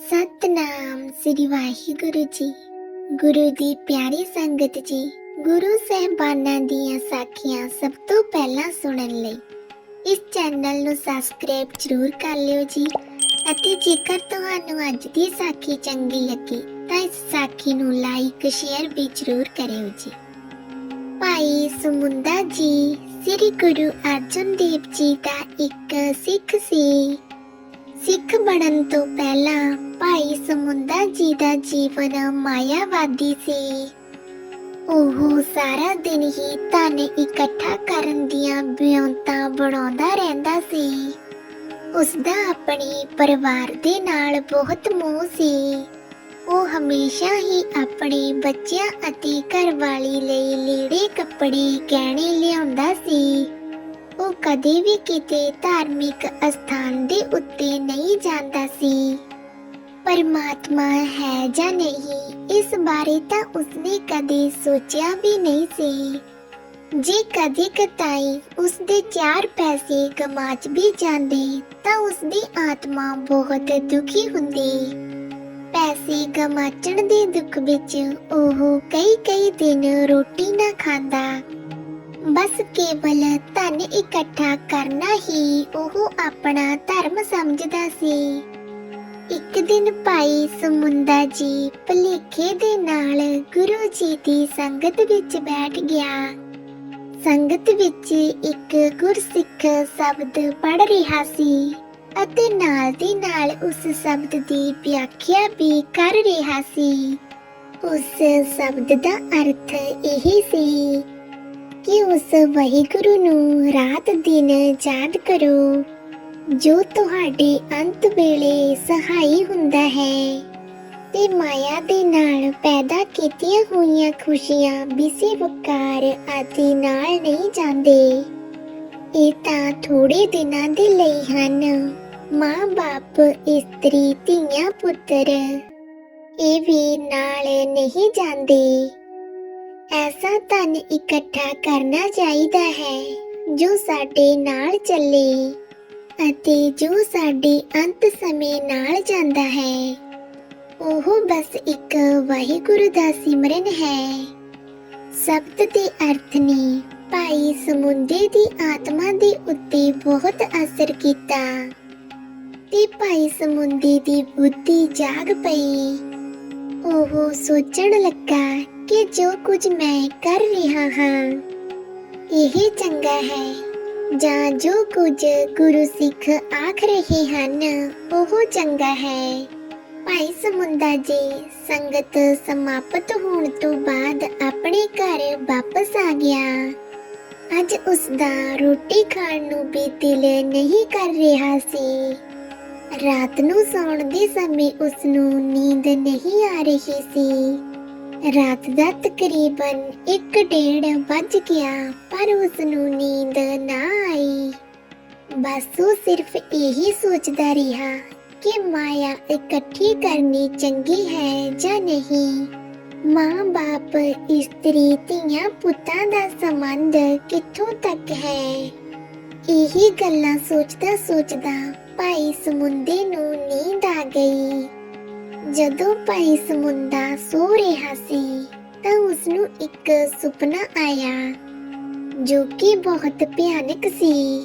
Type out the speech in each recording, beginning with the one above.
ਸਤਨਾਮ ਸ੍ਰੀ ਵਾਹਿਗੁਰੂ ਜੀ। ਗੁਰੂ ਦੀ ਪਿਆਰੀ ਸੰਗਤ ਜੀ, ਗੁਰੂ ਸਹਿਬਾਨਾਂ ਦੀਆਂ ਸਾਖੀਆਂ ਸਭ ਤੋਂ ਪਹਿਲਾਂ ਸੁਣਨ ਲਈ ਇਸ ਚੈਨਲ ਨੂੰ ਸਬਸਕ੍ਰਾਈਬ ਜ਼ਰੂਰ ਕਰ ਲਿਓ ਜੀ ਅਤੇ ਜੇਕਰ ਤੁਹਾਨੂੰ ਅੱਜ ਦੀ ਸਾਖੀ ਚੰਗੀ ਲੱਗੀ ਤਾਂ ਇਸ ਸਾਖੀ ਨੂੰ ਲਾਈਕ ਸ਼ੇਅਰ ਵੀ ਜ਼ਰੂਰ ਕਰਿਓ ਜੀ। ਭਾਈ ਸਮੁੰਦਾ ਜੀ, ਸ੍ਰੀ ਗੁਰੂ ਅਰਜਨ ਦੇਵ ਜੀ ਦਾ ਇੱਕ ਸਿੱਖ ਸੀ। ਸਿੱਖ ਬਣਨ ਤੋਂ ਪਹਿਲਾਂ ਭਾਈ ਸਮੁੰਦਾ ਜੀ ਦਾ ਜੀਵਨ ਮਾਇਆਵਾਦੀ ਸੀ। ਉਹ ਸਾਰਾ ਦਿਨ ਹੀ ਧਨ ਇਕੱਠਾ ਕਰਨ ਦੀਆਂ ਬਿਉਂਤਾਂ ਬਣਾਉਂਦਾ ਰਹਿੰਦਾ ਸੀ। ਉਸ ਦਾ ਆਪਣੇ ਪਰਿਵਾਰ ਦੇ ਨਾਲ ਬਹੁਤ ਮੋਹ ਸੀ। ਉਹ ਹਮੇਸ਼ਾ ਹੀ ਆਪਣੇ ਬੱਚਿਆਂ ਅਤੇ ਘਰਵਾਲੀ ਲਈ ਲੀੜੇ ਕੱਪੜੇ, ਗਹਿਣੇ ਲਿਆਉਂਦਾ ਸੀ। ਉਹ ਕਦੇ ਵੀ ਕਿਤੇ ਧਾਰਮਿਕ ਅਸਥਾਨ ਦੇ ਉੱਤੇ ਨਹੀਂ ਜਾਂਦਾ ਸੀ। ਪਰਮਾਤਮਾ ਹੈ ਜਾਂ ਨਹੀਂ, ਇਸ ਬਾਰੇ ਤਾਂ ਉਸਨੇ ਕਦੇ ਸੋਚਿਆ ਵੀ ਨਹੀਂ ਸੀ। ਜੇ ਕਦੇ ਕਤਾਈ ਉਸਦੇ ਚਾਰ ਪੈਸੇ ਗਮਾਚ ਵੀ ਜਾਂਦੇ, ਤਾਂ ਉਸਦੀ ਆਤਮਾ ਬਹੁਤ ਦੁਖੀ ਹੁੰਦੀ। ਪੈਸੇ ਗਮਾਚਣ ਦੇ ਦੁੱਖ ਵਿੱਚ ਉਹ ਕਈ ਕਈ ਦਿਨ ਰੋਟੀ ਨਾ ਖਾਂਦਾ। ਬਸ ਕੇਵਲ ਧਨ ਇਕੱਠਾ ਕਰਨਾ ਹੀ ਉਹ ਆਪਣਾ ਧਰਮ ਸਮਝਦਾ ਸੀ। ਇੱਕ ਦਿਨ ਭਾਈ ਸਮੁੰਦਾ ਜੀ ਭਲੇਖੇ ਦੇ ਨਾਲ ਗੁਰੂ ਜੀ ਦੀ ਸੰਗਤ ਵਿੱਚ ਬੈਠ ਗਿਆ। ਸੰਗਤ ਵਿੱਚ ਇੱਕ ਗੁਰਸਿੱਖ ਸ਼ਬਦ ਪੜ ਰਿਹਾ ਸੀ ਅਤੇ ਨਾਲ ਦੀ ਨਾਲ ਉਸ ਸ਼ਬਦ ਦੀ ਵਿਆਖਿਆ ਵੀ ਕਰ ਰਿਹਾ ਸੀ। ਉਸ ਸ਼ਬਦ ਦਾ ਅਰਥ ਇਹ ਸੀ ਕਿ ਉਸ ਵਾਹਿਗੁਰੂ ਨੂੰ ਰਾਤ ਦਿਨ ਯਾਦ ਕਰੋ। ਜੋ ਤੁਹਾਡੇ ਅੰਤ ਵੇਲੇ ਸਹਾਈ ਹੁੰਦਾ ਹੈ ਤੇ ਮਾਇਆ ਦੇ ਨਾਲ ਪੈਦਾ ਕੀਤੀਆਂ ਹੋਈਆਂ ਖੁਸ਼ੀਆਂ ਵਿਸੇ ਵਕਾਰ ਆਦਿ ਨਾਲ ਨਹੀਂ ਜਾਂਦੇ। ਇਹ ਤਾਂ ਥੋੜੇ ਦਿਨਾਂ ਦੇ ਲਈ ਹਨ। ਮਾਂ-ਬਾਪ, ਇਸਤਰੀ, ਧੀਆਂ, ਪੁੱਤਰ, ਇਹ ਵੀ ਨਾਲ ਨਹੀਂ ਜਾਂਦੇ। ਐਸਾ ਧਨ ਇਕੱਠਾ ਕਰਨਾ ਚਾਹੀਦਾ ਹੈ ਜੋ ਸਾਡੇ ਨਾਲ ਚੱਲੇ। ਅਤੇ ਜੋ ਸਾਡੇ ਅੰਤ ਸਮੇਂ ਨਾਲ ਜਾਂਦਾ ਹੈ, ਉਹ ਬਸ ਇੱਕ ਵਾਹਿਗੁਰੂ ਦਾ ਸਿਮਰਨ ਹੈ। ਸ਼ਬਦ ਦੇ ਅਰਥ ਨੇ ਭਾਈ ਸਮੁੰਦੇ ਦੀ ਆਤਮਾ ਦੇ ਉੱਤੇ ਬਹੁਤ ਅਸਰ ਕੀਤਾ ਤੇ ਭਾਈ ਸਮੁੰਦੇ ਦੀ ਬੁੱਧੀ ਜਾਗ ਪਈ। ਉਹ ਸੋਚਣ ਲੱਗਾ ਕਿ ਜੋ ਕੁਝ ਮੈਂ ਕਰ ਰਿਹਾ ਹਾਂ, ਇਹ ਚੰਗਾ ਹੈ। ਜਾਂ ਜੋ ਕੁਝ ਗੁਰੂ ਸਿੱਖ ਆਖ ਰਹੇ ਹਨ, ਉਹ ਚੰਗਾ ਹੈ। ਭਾਈ ਸਮੁੰਦਾ ਜੀ, ਸੰਗਤ ਸਮਾਪਤ ਹੋਣ ਤੋਂ ਬਾਅਦ ਆਪਣੇ ਘਰ ਵਾਪਸ ਆ ਗਿਆ। ਅੱਜ ਉਸ ਦਾ ਰੋਟੀ ਖਾਣ ਨੂੰ ਵੀ ਦਿਲ ਨਹੀਂ ਕਰ ਰਿਹਾ ਸੀ। ਰਾਤ ਨੂੰ ਸੌਣ ਦੇ ਸਮੇਂ ਉਸ ਨੂੰ ਨੀਂਦ ਨਹੀਂ ਆ ਰਹੀ ਸੀ। ਰਾਤ ਦਾ ਤਕਰੀਬਨ 1:30 ਵੱਜ ਗਿਆ, ਪਰ ਉਸ ਨੂੰ ਨੀਂਦ ਨਾ ਆਈ। ਬਸ ਉਹ ਸਿਰਫ ਇਹੀ ਸੋਚਦਾ ਰਿਹਾ ਕਿ ਮਾਇਆ ਇਕੱਠੀ ਕਰਨੀ ਚੰਗੀ ਹੈ ਜਾਂ ਨਹੀਂ। ਮਾਂ-ਬਾਪ, ਇਸਤਰੀ, ਧੀਆਂ, ਪੁੱਤਾਂ ਦਾ ਸੰਬੰਧ ਕਿੱਥੋਂ ਤੱਕ ਹੈ? ਇਹੀ ਗੱਲਾਂ ਸੋਚਦਾ ਸੋਚਦਾ ਭਾਈ ਸਮੁੰਦੇ ਨੂੰ ਜਦੋਂ ਭਾਈ ਸਮੁੰਦਾ ਸੋ ਰਿਹਾ ਸੀ, ਤਾਂ ਉਸ ਨੂੰ ਇੱਕ ਸੁਪਨਾ ਆਇਆ, ਜੋ ਕਿ ਬਹੁਤ ਭਿਆਨਕ ਸੀ।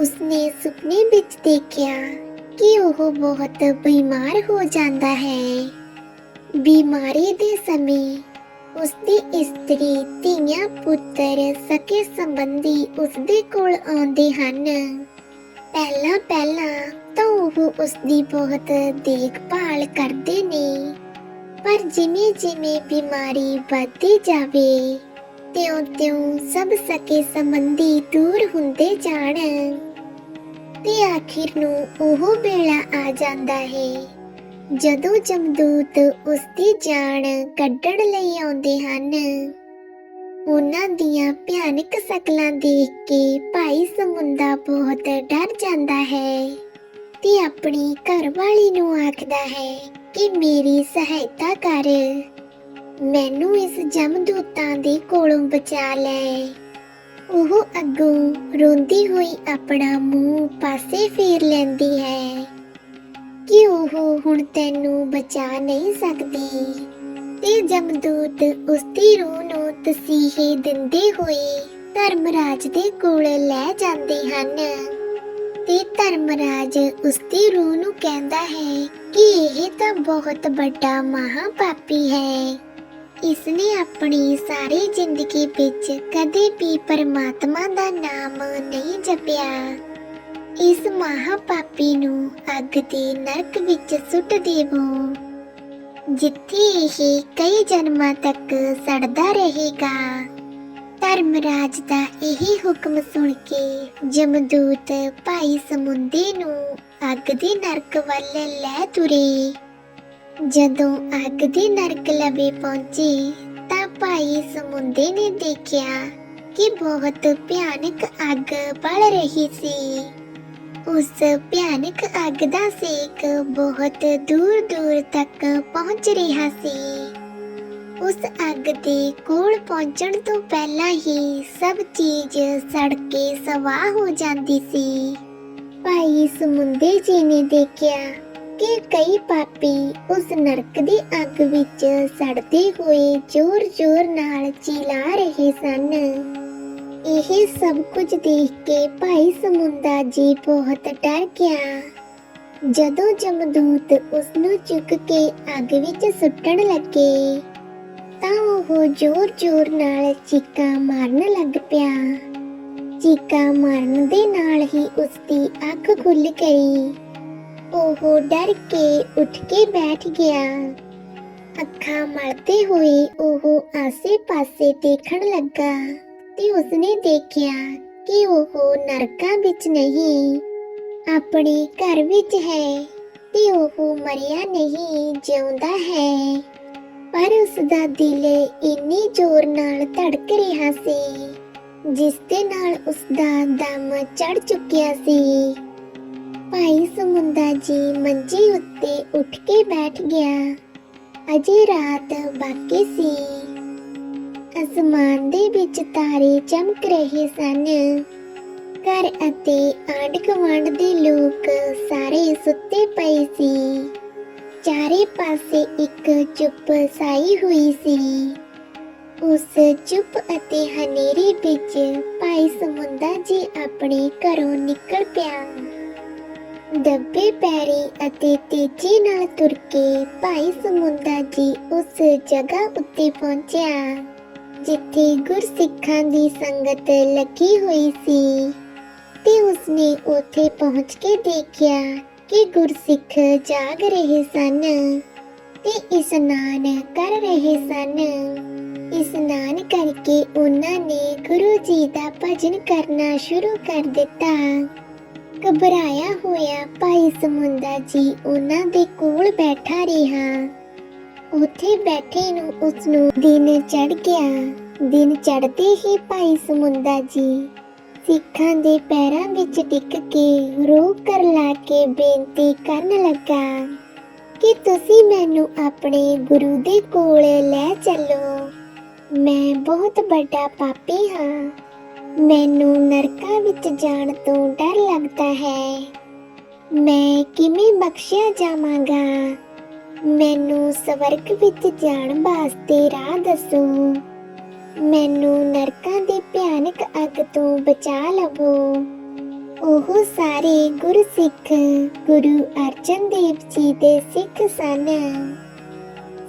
ਉਸਨੇ ਸੁਪਨੇ ਵਿੱਚ ਦੇਖਿਆ ਕਿ ਉਹ ਬਹੁਤ ਬਿਮਾਰ ਹੋ ਜਾਂਦਾ ਹੈ। ਬਿਮਾਰੀ ਦੇ ਸਮੇਂ ਉਸਦੀ ਇਸਤਰੀ ਧੀਆਂ ਪੁੱਤਰ ਸਕੇ ਸੰਬੰਧੀ ਉਸਦੇ ਕੋਲ ਆਉਂਦੇ ਹਨ। ਪਹਿਲਾਂ ਪਹਿਲਾਂ ਤਾਂ ਉਹ ਉਸਦੀ ਬਹੁਤ ਦੇਖਭਾਲ ਕਰਦੇ ਨੇ। ਪਰ ਜਿਵੇਂ ਜਿਵੇਂ ਬਿਮਾਰੀ ਵੱਧਦੀ ਜਾਵੇ ਤਿਉਂ-ਤਿਉਂ ਸਭ ਸਕੇ ਸੰਬੰਧੀ ਦੂਰ ਹੁੰਦੇ ਜਾਣ। ਤੇ ਆਖਿਰ ਨੂੰ ਉਹ ਵੇਲਾ ਆ ਜਾਂਦਾ ਹੈ। ਜਦੋਂ ਜਮਦੂਤ ਉਸਦੀ ਜਾਨ ਕੱਢਣ ਲਈ ਆਉਂਦੇ ਹਨ ਉਹਨਾਂ ਦੀਆਂ ਭਿਆਨਕ ਸ਼ਕਲਾਂ ਦੇਖ ਕੇ ਭਾਈ ਸਮੁੰਦਾ ਬਹੁਤ ਡਰ ਜਾਂਦਾ ਹੈ ਤੇ ਆਪਣੀ ਘਰਵਾਲੀ ਨੂੰ ਆਖਦਾ ਹੈ ਕਿ ਮੇਰੀ ਸਹਾਇਤਾ ਕਰ। ਮੈਨੂੰ ਇਸ ਜਮਦੂਤਾਂ ਦੇ ਕੋਲੋਂ ਬਚਾ ਲੈ। ਉਹ ਅੱਗੋਂ ਰੋਂਦੀ ਹੋਈ ਆਪਣਾ ਮੂੰਹ ਪਾਸੇ ਫੇਰ ਲੈਂਦੀ ਹੈ ਕਿ ਉਹ ਹੁਣ ਤੈਨੂੰ ਬਚਾ ਨਹੀਂ ਸਕਦੀ। ਤੇ ਜਮਦੂਤ ਉਸਦੀ ਰੂਹ ਨੂੰ ਤਸੀਹੇ ਦਿੰਦੇ ਹੋਏ ਧਰਮਰਾਜ ਦੇ ਕੋਲ ਲੈ ਜਾਂਦੇ ਹਨ। ਤੇ ਧਰਮਰਾਜ ਉਸ ਰੂਹ ਨੂੰ ਕਹਿੰਦਾ ਹੈ ਕਿ ਇਹ ਤਾਂ ਬਹੁਤ ਵੱਡਾ ਮਹਾਪਾਪੀ ਹੈ। ਇਸ ਆਪਣੀ ਸਾਰੀ ਜ਼ਿੰਦਗੀ ਵਿੱਚ ਕਦੇ ਵੀ ਪਰਮਾਤਮਾ ਦਾ ਨਾਮ ਨਹੀਂ ਜਪਿਆ। ਇਸ ਮਹਾਪਾਪੀ ਨੂੰ ਅੱਗ ਦੇ ਨਰਕ ਵਿੱਚ ਸੁੱਟ ਦੇਵੋ ਜਿੱਥੇ ਇਹ ਕਈ ਜਨਮਾਂ ਤੱਕ ਸੜਦਾ ਰਹੇਗਾ। ਧਰਮਰਾਜ ਦਾ ਇਹੀ ਹੁਕਮ ਸੁਣ ਕੇ ਜਮਦੂਤ ਭਾਈ ਸਮੁੰਦੇ ਨੂੰ ਅੱਗ ਦੇ ਨਰਕ ਵੱਲ ਲੈ ਤੁਰੇ। ਜਦੋਂ ਅੱਗ ਦੇ ਨਰਕ ਲਵੇ ਪਹੁੰਚੇ ਤਾਂ ਭਾਈ ਸਮੁੰਦੇ ਨੇ ਦੇਖਿਆ ਕਿ ਬਹੁਤ ਭਿਆਨਕ ਅੱਗ ਬਲ ਰਹੀ ਸੀ। ਉਸ ਭਿਆਨਕ ਅੱਗ ਦਾ ਸੇਕ ਬਹੁਤ ਦੂਰ ਦੂਰ ਤੱਕ ਪਹੁੰਚ ਰਿਹਾ ਸੀ। ਉਸ ਅੱਗ ਦੇ ਕੋਲ ਪਹੁੰਚਣ ਤੋਂ ਪਹਿਲਾਂ ਹੀ ਸਭ ਚੀਜ਼ ਸੜ ਕੇ ਸਵਾਹ ਹੋ ਜਾਂਦੀ ਸੀ। ਭਾਈ ਸਮੁੰਦੇ ਜੀ ਨੇ ਦੇਖਿਆ ਕਿ ਕਈ ਪਾਪੀ ਉਸ ਨਰਕ ਦੀ ਅੱਗ ਵਿੱਚ ਸੜਦੇ ਹੋਏ ਜ਼ੋਰ-ਜ਼ੋਰ ਨਾਲ ਚਿਲਾ ਰਹੇ ਸਨ। ਇਹ ਸਭ ਕੁਝ ਦੇਖ ਕੇ ਭਾਈ ਸਮੁੰਦਾ ਜੀ ਬਹੁਤ ਡਰ ਗਿਆ। ਜਦੋਂ ਜਮਦੂਤ ਉਸ ਨੂੰ ਚੁੱਕ ਕੇ ਅੱਗ ਵਿੱਚ ਸੁੱਟਣ ਲੱਗੇ, ਤਾਂ ਉਹ ਜ਼ੋਰ-ਜ਼ੋਰ ਨਾਲ ਚੀਕਾਂ ਮਾਰਨ ਲੱਗ ਪਿਆ। ਚੀਕਾਂ ਮਾਰਨ ਦੇ ਨਾਲ ਹੀ ਉਸ ਦੀ ਅੱਖ ਖੁੱਲ ਗਈ। ਉਹ ਡਰ ਕੇ ਉੱਠ ਕੇ ਬੈਠ ਗਿਆ। ਅੱਖਾਂ ਮਲਦੇ ਹੋਏ ਉਹ ਆਸੇ-ਪਾਸੇ ਦੇਖਣ ਲੱਗਾ। ਤੇ ਉਸਨੇ ਦੇਖਿਆ ਕਿ ਉਹ ਨਰਕਾਂ ਵਿੱਚ ਨਹੀਂ, ਆਪਣੇ ਘਰ ਵਿੱਚ ਹੈ ਤੇ ਉਹ ਮਰਿਆ ਨਹੀਂ, ਜਿਉਂਦਾ ਹੈ। ਪਰ ਉਸ ਦਾ ਦਿਲ ਇੰਨੀ ਜ਼ੋਰ ਨਾਲ ਧੜਕ ਰਿਹਾ ਸੀ, ਜਿਸ ਦੇ ਨਾਲ ਉਸ ਦਾ ਦਮ ਚੜ ਚੁੱਕਿਆ ਸੀ। ਭਾਈ ਸਮੁੰਦਾ ਜੀ ਮੰਜੀ ਉੱਤੇ ਉੱਠ ਕੇ ਬੈਠ ਗਿਆ। ਅਜੇ ਰਾਤ ਬਾਕੀ ਸੀ। ਅਸਮਾਨ ਦੇ ਵਿੱਚ ਤਾਰੇ ਚਮਕ ਰਹੇ ਸਨ। ਘਰ ਅਤੇ ਆਂਢ ਗੁਆਂਢ ਦੇ ਲੋਕ ਸਾਰੇ ਸੁੱਤੇ ਪਏ ਸੀ। ਚਾਰੇ ਪਾਸੇ ਇੱਕ ਚੁੱਪ ਸਾਈ ਹੋਈ ਸੀ। ਉਸ ਚੁੱਪ ਅਤੇ ਹਨੇਰੇ ਵਿੱਚ ਭਾਈ ਸਮੁੰਦਾ ਜੀ ਆਪਣੇ ਘਰੋਂ ਨਿਕਲ ਪਿਆ। ਦੱਬੇ ਪੈਰੀ ਅਤੇ ਤੇਜ਼ੀ ਨਾਲ ਤੁਰ ਕੇ ਭਾਈ ਸਮੁੰਦਾ ਜੀ ਉਸ ਜਗ੍ਹਾ ਉੱਤੇ ਪਹੁੰਚਿਆ। ਜਿੱਥੇ ਗੁਰਸਿੱਖਾਂ ਦੀ ਸੰਗਤ ਲੱਗੀ ਹੋਈ ਸੀ ਤੇ ਉਸਨੇ ਉੱਥੇ ਪਹੁੰਚ ਕੇ ਦੇਖਿਆ ਕਿ ਗੁਰਸਿੱਖ ਜਾਗ ਰਹੇ ਸਨ ਤੇ ਇਸ਼ਨਾਨ ਕਰ ਰਹੇ ਸਨ। ਇਸ਼ਨਾਨ ਕਰਕੇ ਉਹਨਾਂ ਨੇ ਗੁਰੂ ਜੀ ਦਾ ਭਜਨ ਕਰਨਾ ਸ਼ੁਰੂ ਕਰ ਦਿੱਤਾ। ਘਬਰਾਇਆ ਹੋਇਆ ਭਾਈ ਸਮੁੰਦਾ ਜੀ ਉਹਨਾਂ ਦੇ ਕੋਲ ਬੈਠਾ ਰਿਹਾ। ਉੱਥੇ ਬੈਠੇ ਨੂੰ ਉਸ ਨੂੰ ਦਿਨ ਚੜ ਗਿਆ। ਦਿਨ ਚੜ੍ਹਦੇ ਹੀ ਭਾਈ ਸਮੁੰਦਾ ਜੀ ਸਿੱਖਾਂ ਦੇ ਪੈਰਾਂ ਵਿੱਚ ਟਿਕ ਕੇ ਰੋ ਕਰ ਲਾ ਕੇ ਬੇਨਤੀ ਕਰਨ ਲੱਗਾ ਕਿ ਤੁਸੀਂ ਮੈਨੂੰ ਆਪਣੇ ਗੁਰੂ ਦੇ ਕੋਲ ਲੈ ਚੱਲੋ। ਮੈਂ ਬਹੁਤ ਵੱਡਾ ਪਾਪੀ ਹਾਂ। ਮੈਨੂੰ ਨਰਕਾਂ ਵਿੱਚ ਜਾਣ ਤੋਂ ਡਰ ਲੱਗਦਾ ਹੈ। ਮੈਂ ਕਿਵੇਂ ਬਖਸ਼ਿਆ ਜਾਵਾਂਗਾ? ਮੈਨੂੰ ਸਵਰਗ ਵਿੱਚ ਜਾਣ ਵਾਸਤੇ ਰਾਹ ਦੱਸੋ। ਮੈਨੂੰ ਨਰਕਾਂ ਦੀ ਭਿਆਨਕ ਅੱਗ ਤੋਂ ਬਚਾ ਲਵੋ। ਉਹ ਸਾਰੇ ਗੁਰਸਿੱਖ ਗੁਰੂ ਅਰਜਨ ਦੇਵ ਜੀ ਦੇ ਸਿੱਖ ਸਨ।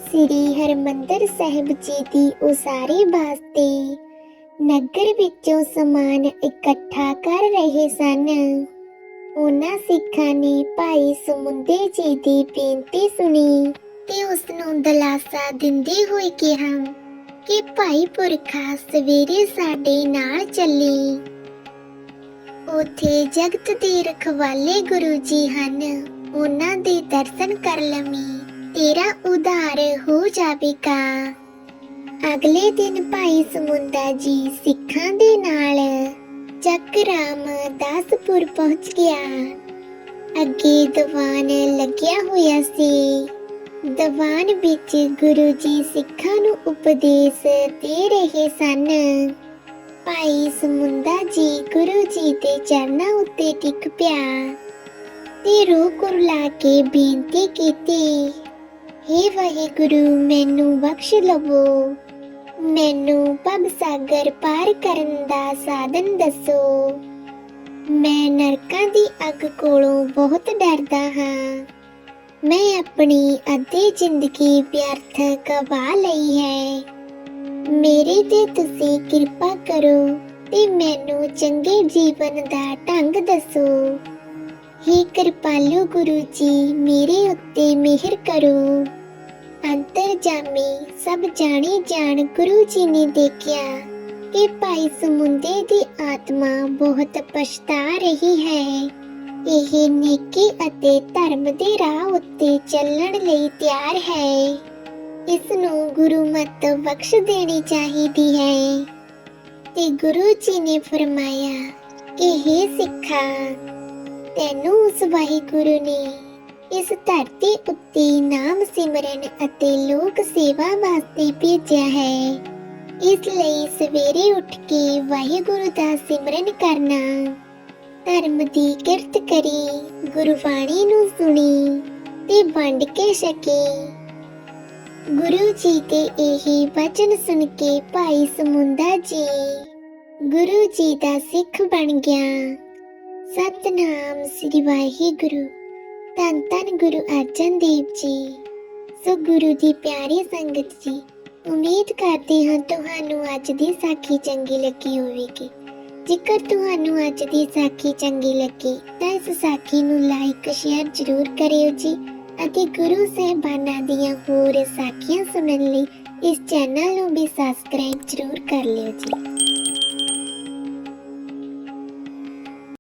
ਸ੍ਰੀ ਹਰਮੰਦਰ ਸਾਹਿਬ ਜੀ ਦੀ ਉਸਾਰੀ ਵਾਸਤੇ ਨਗਰ ਵਿੱਚੋਂ ਸਮਾਨ ਇਕੱਠਾ ਕਰ ਰਹੇ ਸਨ। ਉਹਨਾਂ ਸਿੱਖਾਂ ਨੇ ਭਾਈ ਸਮੁੰਦੇ ਜੀ ਦੀ ਬੇਨਤੀ ਸੁਣੀ ਤੇ ਉਸ ਨੂੰ ਦਲਾਸਾ ਦਿੰਦੇ ਹੋਏ ਕਿਹਾ ਕਿ ਭਾਈ ਪੁਰਖਾ ਸਵੇਰੇ ਸਾਡੇ ਨਾਲ ਚੱਲੀ। ਉਥੇ ਜਗਤ ਦੇ ਰਖਵਾਲੇ ਗੁਰੂ ਜੀ ਹਨ। ਉਹਨਾਂ ਦੇ ਦਰਸ਼ਨ ਕਰ ਲਵੀਂ। ਤੇਰਾ ਉਧਾਰ ਹੋ ਜਾਵੇਗਾ। ਅਗਲੇ ਦਿਨ ਭਾਈ ਸਮੁੰਦਾ ਜੀ ਸਿੱਖਾਂ ਦੇ ਨਾਲ ਚੱਕ ਰਾਮ ਦਾਸਪੁਰ ਪਹੁੰਚ ਗਿਆ। ਅੱਗੇ ਦੀਵਾਨ ਲੱਗਿਆ ਹੋਇਆ ਸੀ। ਦੀਵਾਨ ਵਿੱਚ ਗੁਰੂ ਜੀ ਸਿੱਖਾਂ ਨੂੰ ਉਪਦੇਸ਼ ਦੇ ਰਹੇ ਸਨ। ਭਾਈ ਸਮੁੰਦਾ ਜੀ ਗੁਰੂ ਜੀ ਦੇ ਚਰਨਾਂ ਉੱਤੇ ਟਿਕ ਪਿਆ ਤੇ ਰੂਹ ਕੁਰਲਾ ਕੇ ਬੇਨਤੀ ਕੀਤੀ, ਹੇ ਵਾਹਿਗੁਰੂ, ਮੈਨੂੰ ਬਖਸ਼ ਲਵੋ। ਮੈਨੂੰ ਭਵ ਸਾਗਰ ਪਾਰ ਕਰਨ ਦਾ ਸਾਧਨ ਦੱਸੋ। ਮੈਂ ਨਰਕਾਂ ਦੀ ਅੱਗ ਕੋਲੋਂ ਬਹੁਤ ਡਰਦਾ ਹਾਂ। ਮੈਂ ਆਪਣੀ ਅੱਧੀ ਜ਼ਿੰਦਗੀ ਵਿਅਰਥ ਗਵਾ ਲਈ ਹੈ। ਮੇਰੇ ਤੇ ਤੁਸੀਂ ਕਿਰਪਾ ਕਰੋ ਤੇ ਮੈਨੂੰ ਚੰਗੇ ਜੀਵਨ ਦਾ ਢੰਗ ਦੱਸੋ। ਹੀ ਕਿਰਪਾਲੂ ਗੁਰੂ ਜੀ, ਮੇਰੇ ਉੱਤੇ ਮਿਹਰ ਕਰੋ। ਅੰਤਰ ਸਭ ਜਾਣੇ ਜਾਣ ਗੁਰੂ ਜੀ ਨੇ ਦੇਖਿਆ ਕਿ ਭਾਈ ਸਮੁੰਦੇ ਦੀ ਆਤਮਾ ਬਹੁਤ ਪਛਤਾ ਰਹੀ ਹੈ। ਇਹ ਨੇਕੀ ਅਤੇ ਧਰਮ ਦੇ ਰਾਹ ਉੱਤੇ ਚੱਲਣ ਲਈ ਤਿਆਰ ਹੈ। ਇਸ ਨੂੰ ਗੁਰੂ ਮਤ ਬਖਸ਼ ਦੇਣੀ ਚਾਹੀਦੀ ਹੈ। ਤੇ ਗੁਰੂ ਜੀ ਨੇ ਫਰਮਾਇਆ ਕਿ हे ਸਿੱਖਾ, ਤੈਨੂੰ ਉਸ ਵਾਹਿਗੁਰੂ ਨੇ ਇਸ ਧਰਤੀ ਉੱਤੇ ਨਾਮ ਸਿਮਰਨ ਅਤੇ ਲੋਕ ਸੇਵਾ ਵਾਸਤੇ ਭੇਜਿਆ ਹੈ। ਇਸ ਲਈ ਸਵੇਰੇ ਉੱਠ ਕੇ ਵਾਹਿਗੁਰੂ ਦਾ ਸਿਮਰਨ ਕਰਨਾ। ਧਰਮ ਦੀ ਕਿਰਤ ਕਰੀ, ਗੁਰਬਾਣੀ ਨੂੰ ਸੁਣੀ ਤੇ ਵੰਡ ਕੇ ਛਕੀ। ਗੁਰੂ ਜੀ ਦੇ ਇਹ ਵਚਨ ਸੁਣ ਕੇ ਭਾਈ ਸਮੁੰਦਾ ਜੀ, ਗੁਰੂ ਜੀ ਦਾ ਸਿੱਖ ਬਣ ਗਿਆ। ਸਤਨਾਮ ਸ੍ਰੀ ਵਾਹਿਗੁਰੂ। ਧੰਨ ਧੰਨ ਗੁਰੂ ਅਰਜਨ ਦੇਵ ਜੀ। ਸੋ ਗੁਰੂ ਦੀ ਪਿਆਰੀ ਸੰਗਤ ਜੀ, ਉਮੀਦ ਕਰਦੇ ਹਾਂ ਤੁਹਾਨੂੰ ਅੱਜ ਦੀ ਸਾਖੀ ਚੰਗੀ ਲੱਗੀ ਹੋਵੇਗੀ। ਜੇਕਰ ਤੁਹਾਨੂੰ ਅੱਜ ਦੀ ਸਾਖੀ ਚੰਗੀ ਲੱਗੀ, ਤਾਂ ਇਸ ਸਾਖੀ ਨੂੰ ਲਾਈਕ ਸ਼ੇਅਰ ਜ਼ਰੂਰ ਕਰਿਓ ਜੀ ਅਤੇ ਗੁਰੂ ਸਾਹਿਬਾਨਾਂ ਦੀਆਂ ਹੋਰ ਸਾਖੀਆਂ ਸੁਣਨ ਲਈ ਇਸ ਚੈਨਲ ਨੂੰ ਵੀ ਸਬਸਕ੍ਰਾਈਬ ਜ਼ਰੂਰ ਕਰ ਲਿਓ ਜੀ।